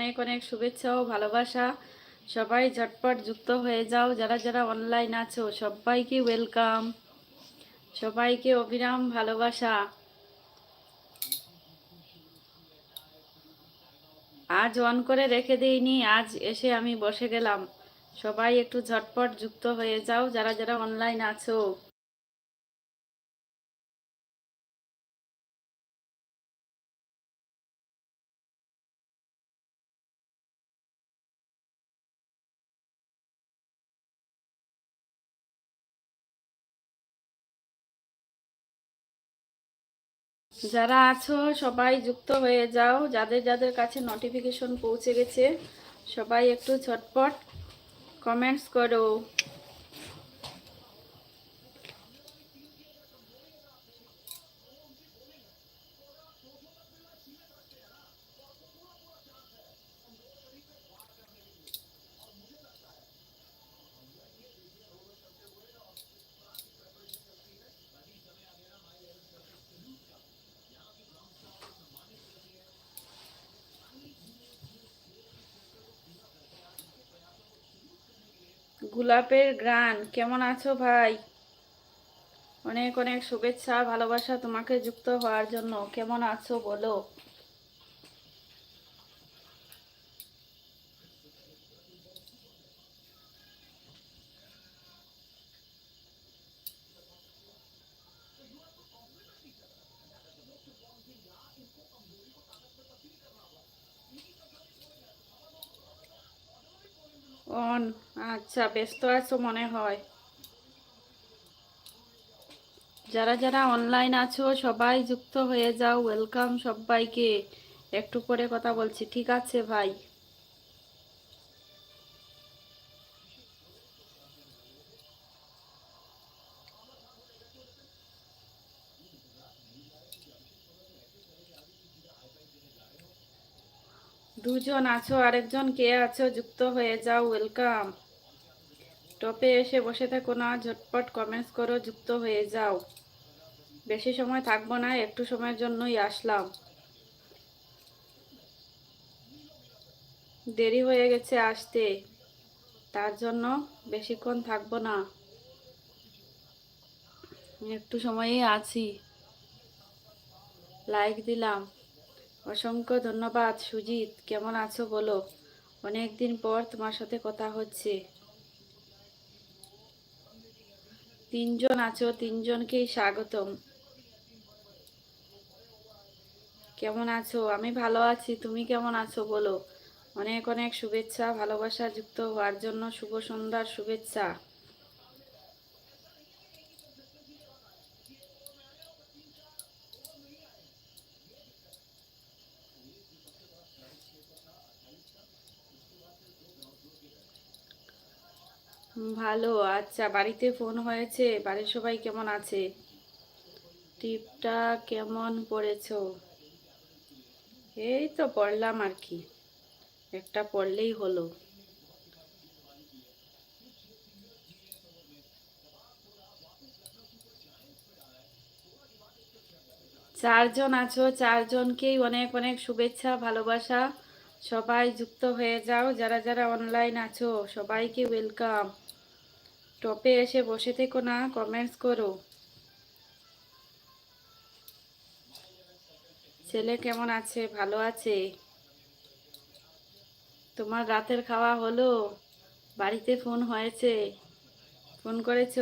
অনেক অনেক শুভেচ্ছা ও ভালোবাসা। সবাই ঝটপট যুক্ত হয়ে যাও। যারা যারা অনলাইন আছো, সবাইকে ওয়েলকাম সবাইকে অবিরাম ভালোবাসা। আজ অন করে রেখে দিইনি, আজ এসে আমি বসে গেলাম। সবাই একটু ঝটপট যুক্ত হয়ে যাও। যারা যারা অনলাইন আছো যারা আছো, সবাই যুক্ত হয়ে যাও। যাদের যাদের কাছে নোটিফিকেশন পৌঁছে গেছে, সবাই একটু ছটপট কমেন্টস করো। গোলাপের গ্রান কেমন আছো ভাই? অনেক অনেক শুভেচ্ছা, ভালোবাসা তোমাকে যুক্ত হওয়ার জন্য। কেমন আছো বলো? অন। আচ্ছা ব্যস্ত আছো মনে হয়? যারা যারা অনলাইন আছো, সবাই যুক্ত হয়ে যাও। ওয়েলকাম সবাইকে। একটু করে কথা বলছি। ঠিক আছে ভাই? দুজন আছো, আরেকজন কে আছো? যুক্ত হয়ে যাও, ওয়েলকাম। টপে এসে বসে থাকো না, ঝটপট কমেন্টস করো, যুক্ত হয়ে যাও। বেশি সময় থাকব না, একটু সময়ের জন্যই আসলাম। দেরি হয়ে গেছে আসতে, তার জন্য বেশিক্ষণ থাকব না। একটু সময়ই আছি। লাইক দিলাম। অসংখ্য ধন্যবাদ, সুজিত। কেমন আছো বলো? অনেক দিন পর তোমার সাথে কথা হচ্ছে। তিনজন আছো, তিনজনকেই স্বাগতম। কেমন আছো? আমি ভালো আছি, তুমি কেমন আছো বলো? অনেক অনেক শুভেচ্ছা, ভালোবাসা যুক্ত হওয়ার জন্য শুভ সন্ধ্যার শুভেচ্ছা। ভালো। আচ্ছা বাড়িতে ফোন হয়েছে? বাড়ির সবাই কেমন আছে? টিপটা কেমন পড়েছো? এই তো পড়লাম আর কি। একটা পড়লেই হলো। চারজন আছো? চারজনকেই অনেক অনেক শুভেচ্ছা, ভালোবাসা। সবাই যুক্ত হয়ে যাও। যারা যারা অনলাইন আছো, সবাইকে ওয়েলকাম টপে এসে বসে থেকো না কমেন্টস করো। ছেলে কেমন আছে? ভালো আছে? তোমার রাতের খাওয়া হলো? বাড়িতে ফোন হয়েছে? ফোন করেছ?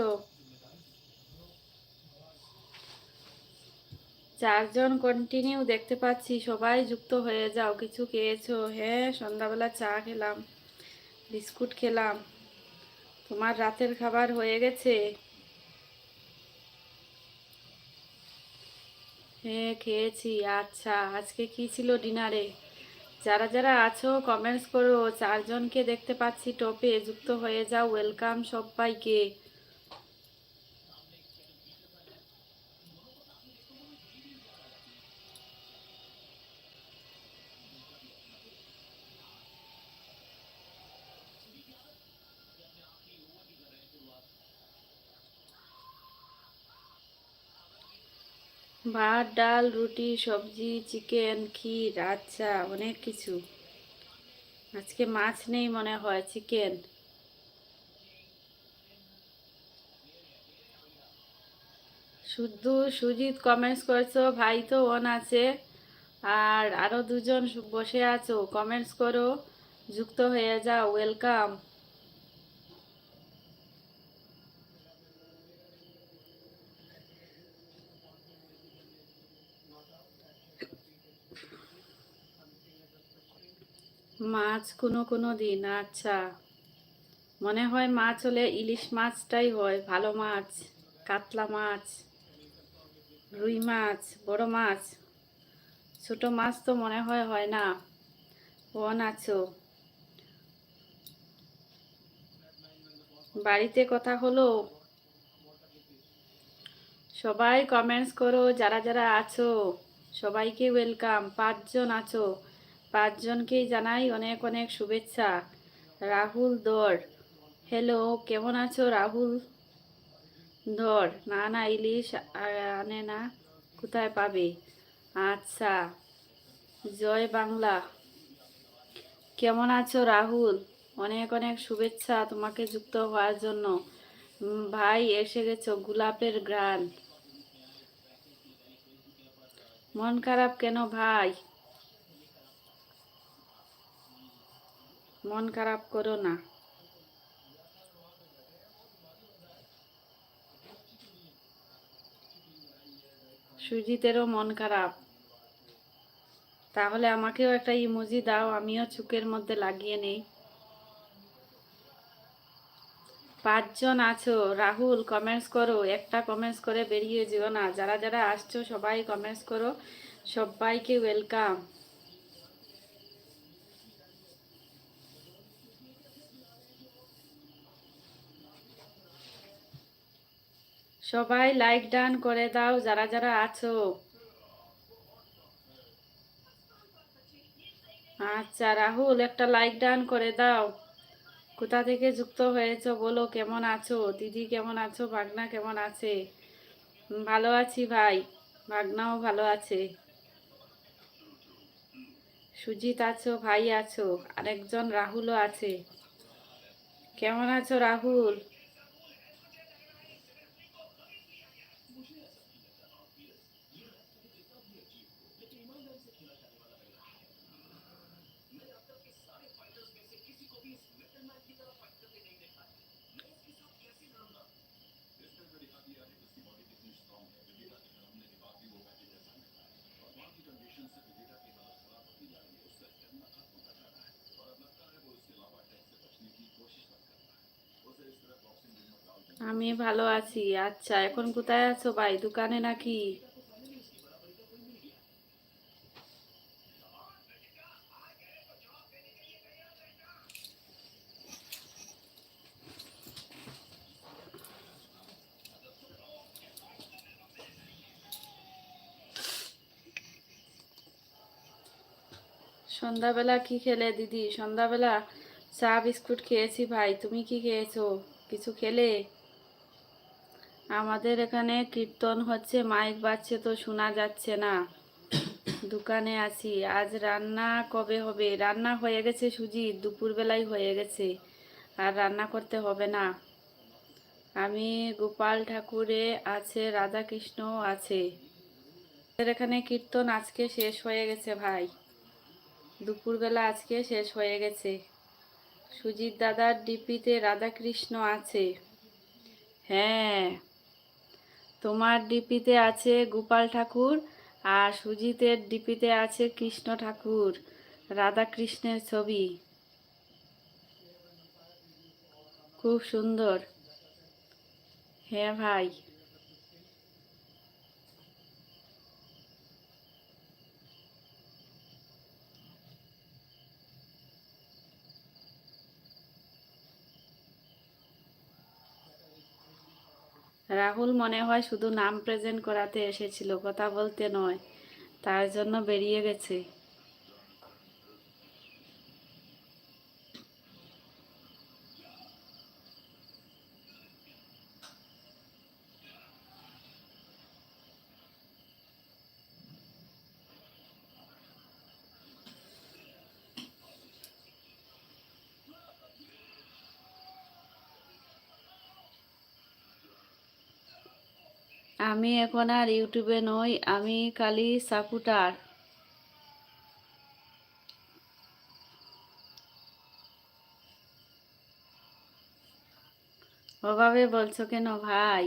চারজন কন্টিনিউ দেখতে পাচ্ছি, সবাই যুক্ত হয়ে যাও। কিছু খেয়েছো? হ্যাঁ সন্ধ্যাবেলা চা খেলাম, বিস্কুট খেলাম। তোমার রাতের খাবার হয়ে গেছে। হ্যাঁ খেয়েছি। আচ্ছা আজকে কি ছিল ডিনারে? যারা যারা আছো কমেন্টস করো। চারজনকে দেখতে পাচ্ছি টপে। যুক্ত হয়ে যাও। ওয়েলকাম সবাইকে। ভাত, ডাল, রুটি, সবজি, চিকেন, ক্ষীর আচ্ছা অনেক কিছু। আজকে মাছ নেই মনে হয়, চিকেন। শুধু সুজিত কমেন্টস করেছ, ভাই তো অন আছে, আর আরও দুজন বসে আছো কমেন্টস করো, যুক্ত হয়ে যাও ওয়েলকাম মাছ কোনো কোনো দিন আচ্ছা। মনে হয় মাছ হলে ইলিশ মাছটাই হয়, ভালো মাছ, কাতলা মাছ, রুই মাছ, বড় মাছ। ছোট মাছ তো মনে হয় হয় না। ওন আছো। বাড়িতে কথা হলো? সবাই কমেন্টস করো, যারা যারা আছো, সবাইকে ওয়েলকাম পাঁচজন আছো। পাঁচজনকেই জানাই অনেক অনেক শুভেচ্ছা। রাহুল দর। হ্যালো কেমন আছো রাহুল ধর না না, ইলিশ আনে না, কোথায় পাবে? আচ্ছা জয় বাংলা। কেমন আছো রাহুল? অনেক অনেক শুভেচ্ছা তোমাকে যুক্ত হওয়ার জন্য। ভাই, এসে গেছো, গোলাপের গ্রান। মন খারাপ কেন ভাই? মন খারাপ করো না। সুজিতেরও মন খারাপ। তাহলে আমাকেও একটা ইমোজি দাও, আমিও চুকের মধ্যে লাগিয়ে নেই। পাঁচজন আছো, রাহুল কমেন্টস করো, একটা কমেন্টস করে বেরিয়ে যেও না। যারা যারা আসছো, সবাই কমেন্টস করো। সবাইকে ওয়েলকাম সবাই লাইক ডান করে দাও, যারা যারা আছো। আচ্ছা রাহুল, একটা লাইক ডান করে দাও। কোথা থেকে যুক্ত হয়েছো বলো, কেমন আছো? দিদি, কেমন আছো? ভাগনা কেমন আছে? ভালো আছি ভাই। ভাগনাও ভালো আছে। সুজিত আছো, ভাই আছো, আরেকজন রাহুলও আছে। কেমন আছো রাহুল? আমি ভালো আছি। আচ্ছা এখন কোথায় আছো ভাই? দোকানে নাকি? সন্ধ্যাবেলা কি খেলে দিদি? সন্ধ্যাবেলা চা, বিস্কুট খেয়েছি ভাই। তুমি কি খেয়েছো? কিছু খেলে? আমাদের এখানে কীর্তন হচ্ছে, মাইক বাজছে তো শোনা যাচ্ছে না। দোকানে আছি। আজ রান্না কবে হবে? রান্না হয়ে গেছে সুজি দুপুরবেলায় হয়ে গেছে। আর রান্না করতে হবে না। আমি গোপাল ঠাকুরে আছে, রাধাকৃষ্ণ আছে। এখানে কীর্তন আজকে শেষ হয়ে গেছে ভাই। দুপুরবেলা আজকে শেষ হয়ে গেছে। সুজিত দাদার ডিপিতে রাধাকৃষ্ণ আছে। হ্যাঁ। তোমার ডিপিতে আছে গোপাল ঠাকুর আর সুজিতের ডিপিতে আছে কৃষ্ণ ঠাকুর। রাধা কৃষ্ণের ছবি। খুব সুন্দর। হ্যাঁ ভাই। রাহুল মনে হয় শুধু নাম প্রেজেন্ট করাতে এসেছিল, কথা বলতে নয়, তার জন্য বেরিয়ে গেছে। আমি এখন আর ইউটিউবে নই, আমি কালি সাপুটার ওভাবে বলছো কেন ভাই?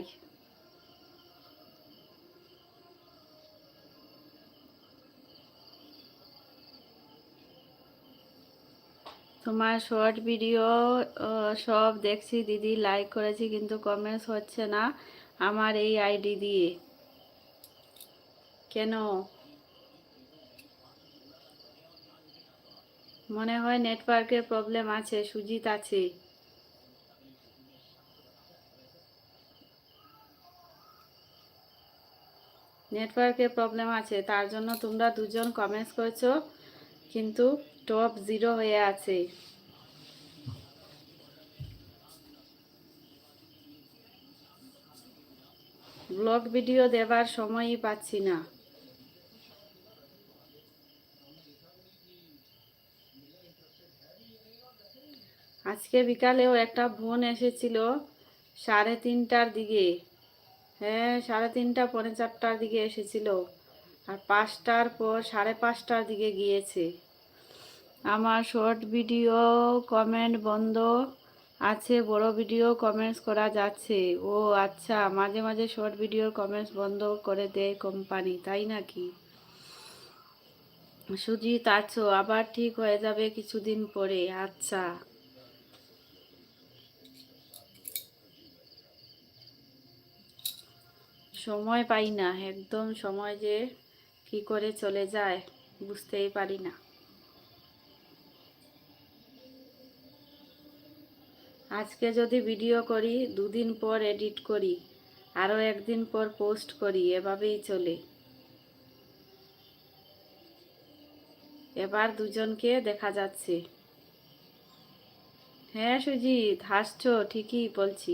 তোমার শর্ট ভিডিও সব দেখছি, দিদি লাইক করেছি, কিন্তু কমেন্টস হচ্ছে না। আমার এই আইডি দিয়ে। কেন? মনে হয় নেটওয়ার্কের প্রবলেম আছে, সুজিত আছে। নেটওয়ার্কের প্রবলেম আছে, তার জন্য তোমরা দুজন কমেন্টস করেছ, কিন্তু টপ জিরো হয়ে আছে। ব্লগ ভিডিও দেবার সময়ই পাচ্ছি না। আজকে বিকালেও একটা বোন এসেছিল সাড়ে তিনটার দিকে। হ্যাঁ সাড়ে তিনটা, পৌনে চারটার দিকে এসেছিল। আর পাঁচটার পর সাড়ে পাঁচটার দিকে গিয়েছে। আমার শর্ট ভিডিও, কমেন্ট বন্ধ। আছে, বড় ভিডিও কমেন্টস করা যাচ্ছে। ও আচ্ছা মাঝে মাঝে শর্ট ভিডিওর কমেন্টস বন্ধ করে দেয় কোম্পানি তাই নাকি? সুজিত, আছো, আবার ঠিক হয়ে যাবে কিছুদিন পরে আচ্ছা। সময় পাই না, একদম সময় যে কি করে চলে যায়, বুঝতেই পারি না। আজকে যদি ভিডিও করি, দুদিন পর এডিট করি, আরও একদিন পর পোস্ট করি, এভাবেই চলে। এবার দুজনকে দেখা যাচ্ছে। হ্যাঁ সুজিত, হাসছ, ঠিকই বলছি।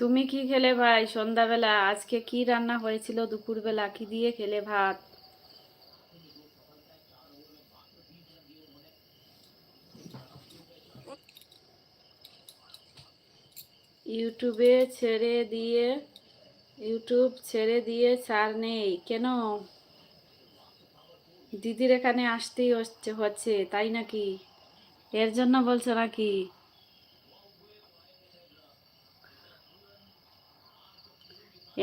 তুমি কি খেলে ভাই সন্ধ্যাবেলা? আজকে কি রান্না হয়েছিল দুপুরবেলা? কি দিয়ে খেলে ভাত? ইউটিউবে ছেড়ে দিয়ে, ইউটিউব ছেড়ে দিয়ে ছাড় নেই। কেন? দিদির এখানে আসতেই হচ্ছে হচ্ছে, তাই নাকি? এর জন্য বলছো নাকি?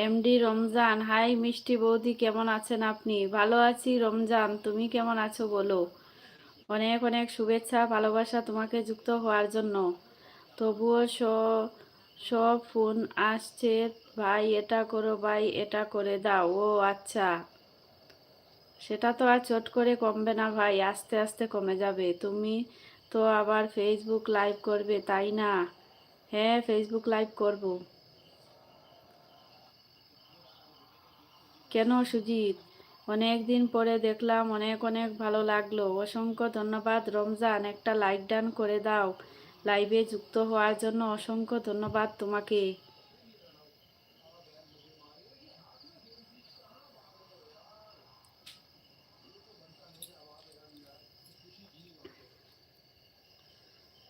এমডি রমজান। হাই মিষ্টি বৌদি, কেমন আছেন আপনি? ভালো আছি রমজান, তুমি কেমন আছো বলো? অনেক অনেক শুভেচ্ছা, ভালোবাসা তোমাকে যুক্ত হওয়ার জন্য। তবুও সব ফোন আসছে, ভাই, এটা করো, ভাই, এটা করে দাও। ও আচ্ছা। সেটা তো আর চট করে কমবে না ভাই, আস্তে আস্তে কমে যাবে। তুমি তো আবার ফেসবুক লাইভ করবে, তাই না? হ্যাঁ ফেসবুক লাইভ করব। কেন সুজিত? অনেক দিন পরে দেখলাম অনেক অনেক ভালো লাগল। অসংখ্য ধন্যবাদ রমজান, একটা লাইক ডান করে দাও। লাইভে যুক্ত হওয়ার জন্য অসংখ্য ধন্যবাদ তোমাকে।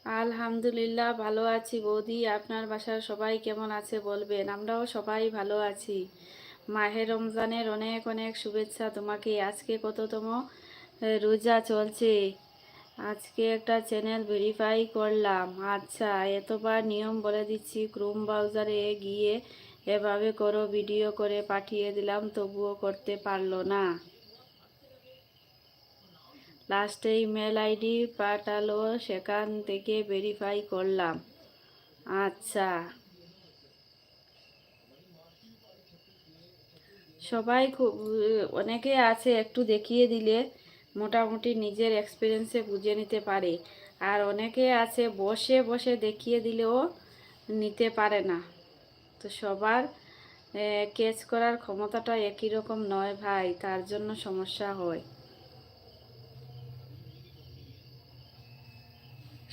আলহামদুলিল্লাহ, ভালো আছি বৌদি। আপনার বাসার সবাই কেমন আছে বলবেন? আমরাও সবাই ভালো আছি। মাহে রমজানের অনেক অনেক শুভেচ্ছা তোমাকে। আজকে কততম রোজা চলছে। আজকে একটা চ্যানেল ভেরিফাই করলাম। আচ্ছা এতবার নিয়ম বলে দিচ্ছি ক্রোম ব্রাউজারে গিয়ে এভাবে করো ভিডিও করে পাঠিয়ে দিলাম, তবুও করতে পারল না। লাস্টে ইমেল আইডি পাঠালো, সেখান থেকে ভেরিফাই করলাম। আচ্ছা। সবাই খুব, অনেকে আছে একটু দেখিয়ে দিলে মোটামুটি নিজের এক্সপিরিয়েন্সে বুঝে নিতে পারে। আর অনেকে আছে বসে বসে দেখিয়ে দিলেও নিতে পারে না। তো সবার কেচ করার ক্ষমতাটা একই রকম নয় ভাই, তার জন্য সমস্যা হয়।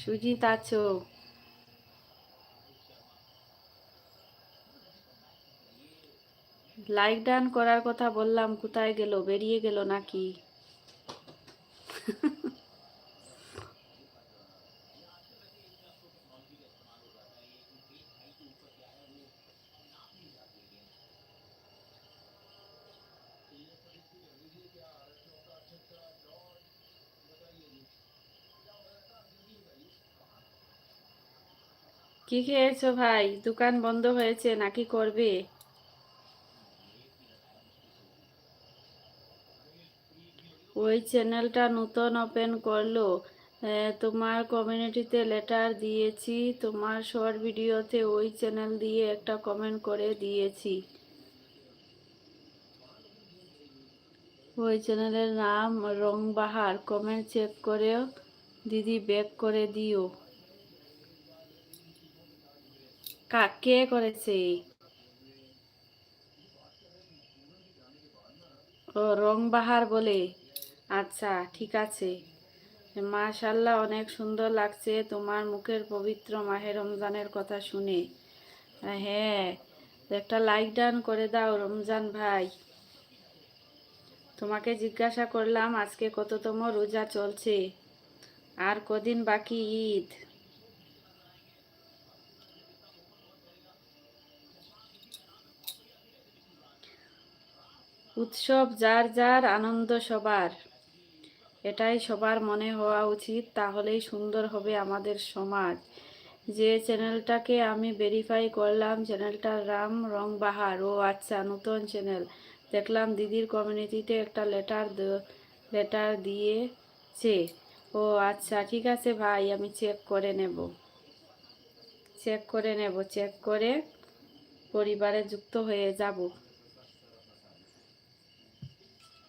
সুজিত আছো? লাইক ডান করার কথা বললাম, কোথায় গেল, বেরিয়ে গেল নাকি? কি খেয়েছো ভাই? দোকান বন্ধ হয়েছে, নাকি করবে? ওই চ্যানেলটা নতুন ওপেন করল। তোমার কমিউনিটিতে লেটার দিয়েছি, তোমার শর্ট ভিডিওতে ওই চ্যানেল দিয়ে একটা কমেন্ট করে দিয়েছি। ওই চ্যানেলের নাম রংবাহার, কমেন্ট চেক করেও দিদি ব্যাক করে দিও। কা কে করেছে ও, রংবাহার বলে। আচ্ছা ঠিক আছে। মাশাল্লাহ অনেক সুন্দর লাগছে তোমার মুখের পবিত্র মাহে রমজানের কথা শুনে। হ্যাঁ একটা লাইক ডান করে দাও রমজান ভাই। তোমাকে জিজ্ঞাসা করলাম আজকে কততম রোজা চলছে? আর কদিন বাকি ঈদ? উৎসব যার যার, আনন্দ সবার। এটাই সবার মনে হওয়া উচিত, তাহলেই সুন্দর হবে আমাদের সমাজ। যে চ্যানেলটাকে আমি ভেরিফাই করলাম চ্যানেলটার রাম রং বাহার ও আচ্ছা নতুন চ্যানেল। দেখলাম দিদির কমিউনিটিতে একটা লেটার লেটার দিয়েছে। ও আচ্ছা ঠিক আছে ভাই, আমি চেক করে নেব। চেক করে নেব চেক করে পরিবারে যুক্ত হয়ে যাব।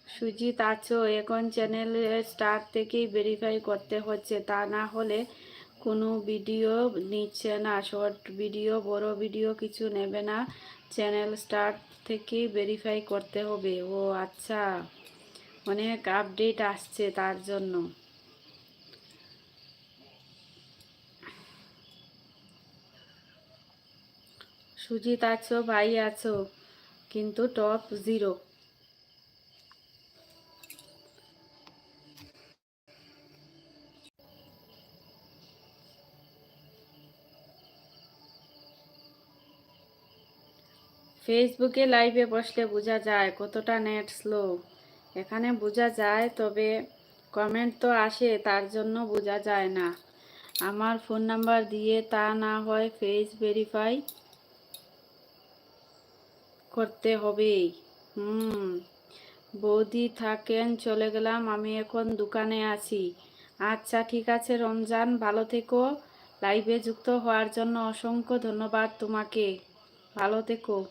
সুজিত, আছো? এখন চ্যানেল স্টার থেকেই ভেরিফাই করতে হচ্ছে। তা না হলে কোনো ভিডিও নিচ্ছে না। শর্ট ভিডিও, বড় ভিডিও কিছু নেবে না। চ্যানেল স্টার্ট থেকেই ভেরিফাই করতে হবে। ও আচ্ছা। অনেক আপডেট আসছে তার জন্য। সুজিত, আছো? ভাই, আছো? কিন্তু টপ জিরো ফেসবুকে লাইভে বসলে বোঝা যায় কতটা নেট স্লো। এখানে বোঝা যায়, তবে কমেন্ট তো আসে, তার জন্য বোঝা যায় না। আমার ফোন নাম্বার দিয়ে তা না হয় ফেস ভেরিফাই করতে হবেই। হুম, বৌদি থাকেন, চলে গেলাম, আমি এখন দোকানে আছি। আচ্ছা ঠিক আছে, রমজান, ভালো থেকো। লাইভে যুক্ত হওয়ার জন্য অসংখ্য ধন্যবাদ তোমাকে। ভালো থেকো।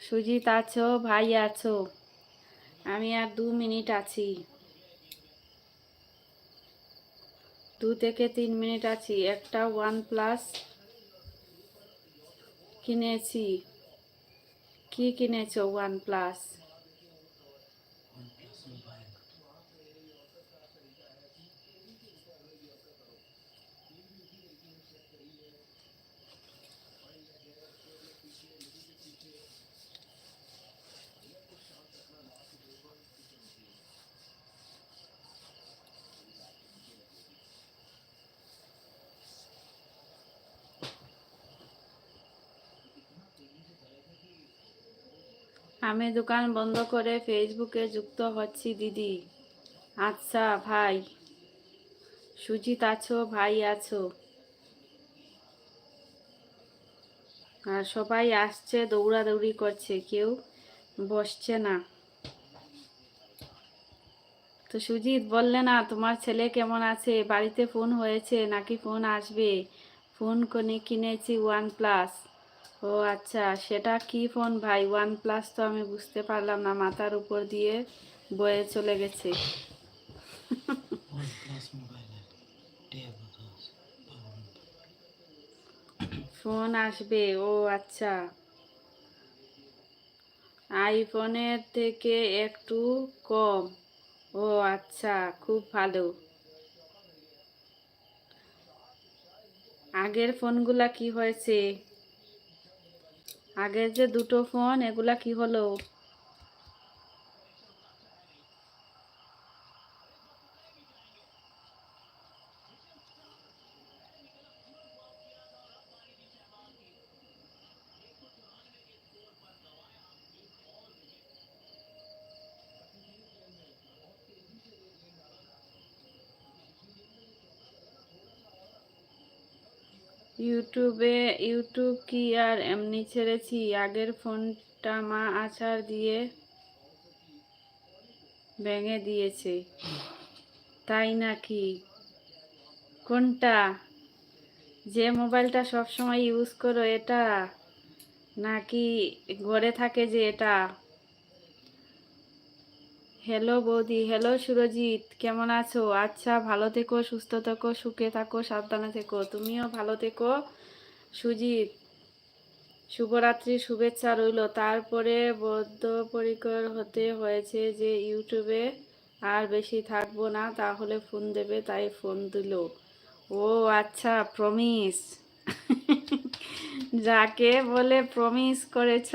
সুজিত আছো? ভাই আছো। আমি আর দু মিনিট আছি। দু থেকে তিন মিনিট আছি। একটা ওয়ান প্লাস কিনেছি। কি কিনেছো ওয়ান প্লাস? আমি দোকান বন্ধ করে ফেসবুকে যুক্ত হচ্ছি, দিদি। আচ্ছা ভাই। সুজিত আছো, ভাই আছো। আর সবাই আসছে, দৌড়াদৌড়ি করছে, কেউ বসছে না। তো সুজিত বললে না, তোমার ছেলে কেমন আছে? বাড়িতে ফোন হয়েছে, নাকি ফোন আসবে? ফোন কোনে কিনেছি ওয়ান প্লাস ও আচ্ছা সেটা কি ফোন? ভাই ওয়ান প্লাস তো আমি বুঝতে পারলাম না মাথার উপর দিয়ে বয়ে চলে গেছে। ফোন আসবে ও আচ্ছা। আইফোনের থেকে একটু কম ও আচ্ছা খুব ভালো। আগের ফোনগুলা কি হয়েছে? আগের যে দুটো ফোন এগুলা কি হলো? ইউটিউবে, ইউটিউব কি আর এমনি ছেড়েছি? আগের ফোনটা মা আছাড় দিয়ে ভেঙে দিয়েছে। তাই নাকি? কোনটা? যে মোবাইলটা সব সময় ইউজ করো, এটা? নাকি ঘরে থাকে যে এটা? হ্যালো বৌদি। হ্যালো সুরজিৎ। কেমন আছো? আচ্ছা ভালো থেকো, সুস্থ থেকো, সুখে থাকো, সাবধানে থেকো। তুমিও ভালো থেকো সুজিত শুভরাত্রি, শুভেচ্ছা রইল। তারপরে বদ্ধপরিকর হতে হয়েছে যে ইউটিউবে আর বেশি থাকব না, তাহলে ফোন দেবে, তাই ফোন দিল। ও আচ্ছা প্রমিস যাকে বলে প্রমিস করেছ।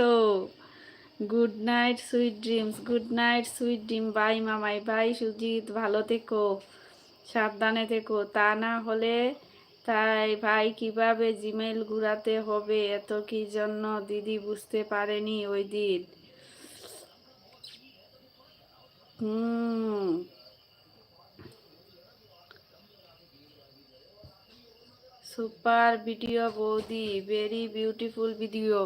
Good night sweet dreams good night sweet dream bye মামাই। বাই সুজিত। ভালো থেকো। সাবধানে থেকো। তা না হলে তাই ভাই কীভাবে জিমেল ঘুরাতে হবে? এত কি জন্য? দিদি বুঝতে পারেনি ওই দিন। হুম। সুপার ভিডিও বৌদি। ভেরি বিউটিফুল ভিডিও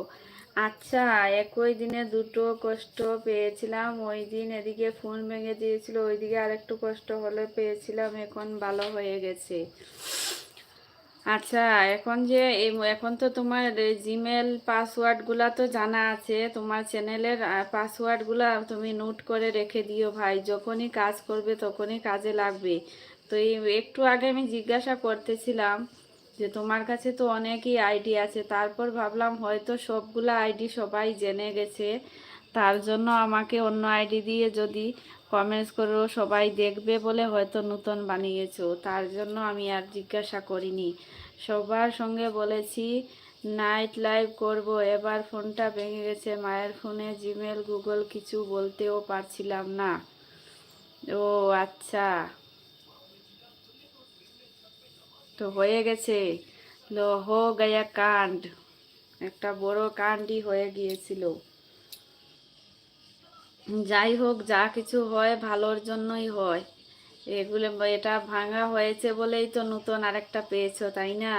আচ্ছা একই দিনে দুটো কষ্ট পেয়েছিলাম। ওই দিন এদিকে ফোন ভেঙে দিয়েছিল, ওইদিকে আরেকটু কষ্ট হলে পেয়েছিলাম, এখন ভালো হয়ে গেছে। আচ্ছা এখন যে এখন তো তোমার জিমেল পাসওয়ার্ডগুলো তো জানা আছে। তোমার চ্যানেলের পাসওয়ার্ডগুলো তুমি নোট করে রেখে দিও ভাই। যখনই কাজ করবে তখনই কাজে লাগবে। তো এই, একটু আগে আমি জিজ্ঞাসা করতেছিলাম যে তোমার কাছে তো অনেকই আইডি আছে। তারপর ভাবলাম হয়তো সবগুলো আইডি সবাই জেনে গেছে। তার জন্য আমাকে অন্য আইডি দিয়ে যদি কমেন্টস করো, সবাই দেখবে বলে হয়তো নতুন বানিয়েছো। তার জন্য আমি আর জিজ্ঞাসা করিনি। সবার সঙ্গে বলেছি নাইট লাইভ করব। এবার ফোনটা ভেঙে গেছে। মায়ের ফোনে জিমেল গুগল কিছু বলতেও পারছিলাম না। ও আচ্ছা। তো হয়ে গেছে। হো গয়া কাণ্ড। একটা বড় কাণ্ডই হয়ে গিয়েছিল। যাই হোক, যা কিছু হয়, ভালোর জন্যই হয়। এগুলো এটা ভাঙা হয়েছে বলেই তো নতুন আরেকটা পেয়েছ, তাই না?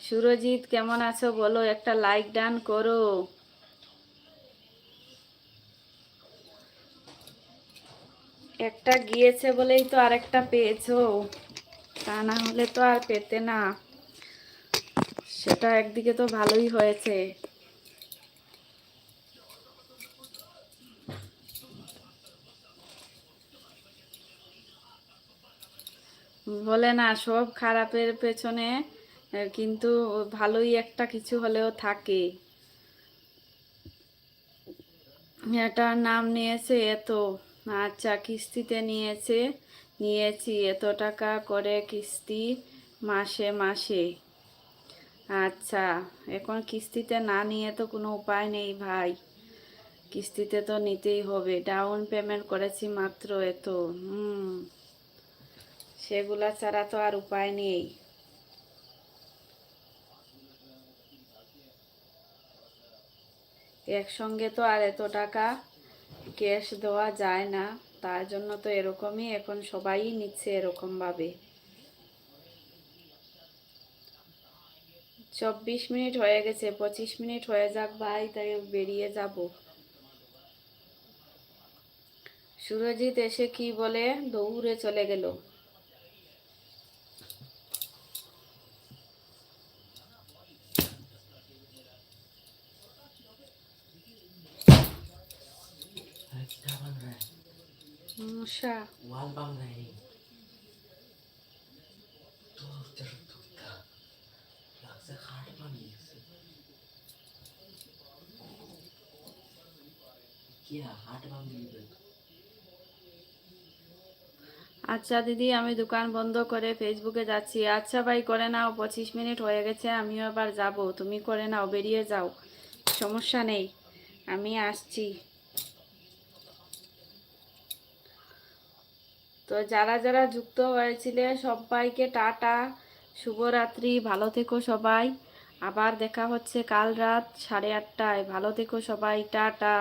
সুরজিৎ, কেমন আছো বলো? একটা লাইক ডান করো। একটা গিয়েছে বলেই তো আরেকটা পেয়েছ। তা না হলে তো আর পেতে না। সেটা একদিকে তো ভালোই হয়েছে। বলে না, সব খারাপের পেছনে কিন্তু ভালোই একটা কিছু হলেও থাকে। এটার নাম নিয়েছে এত আচ্ছা কিস্তিতে নিয়েছে নিয়েছি এত টাকা করে কিস্তি মাসে মাসে। আচ্ছা এখন কিস্তিতে না নিয়ে তো কোনো উপায় নেই ভাই। কিস্তিতে তো নিতেই হবে। ডাউন পেমেন্ট করেছি মাত্র এত, হুম। সেগুলা ছাড়া তো আর উপায় নেই। একসঙ্গে তো আর এত টাকা ক্যাশ দেওয়া যায় না। তার জন্য তো এরকমই এখন সবাই নিচ্ছে এরকম ভাবে চব্বিশ মিনিট হয়ে গেছে, পঁচিশ মিনিট হয়ে যাক ভাই, তাই বেরিয়ে যাব। সুরজিৎ এসে কি বলে দৌড়ে চলে গেল। মশা আচ্ছা দিদি আমি দোকান বন্ধ করে ফেসবুকে যাচ্ছি। আচ্ছা ভাই করে নাও পঁচিশ মিনিট হয়ে গেছে আমিও এবার যাব। তুমি করে নাও বেরিয়ে যাও। সমস্যা নেই। আমি আসছি। তো যারা যারা যুক্ত হয়েছিলেন, সবাইকে টাটা, শুভরাত্রি, ভালো থেকো সবাই। আবার দেখা হচ্ছে কাল রাত সাড়ে আটটায়। ভালো থেকো সবাই, টাটা।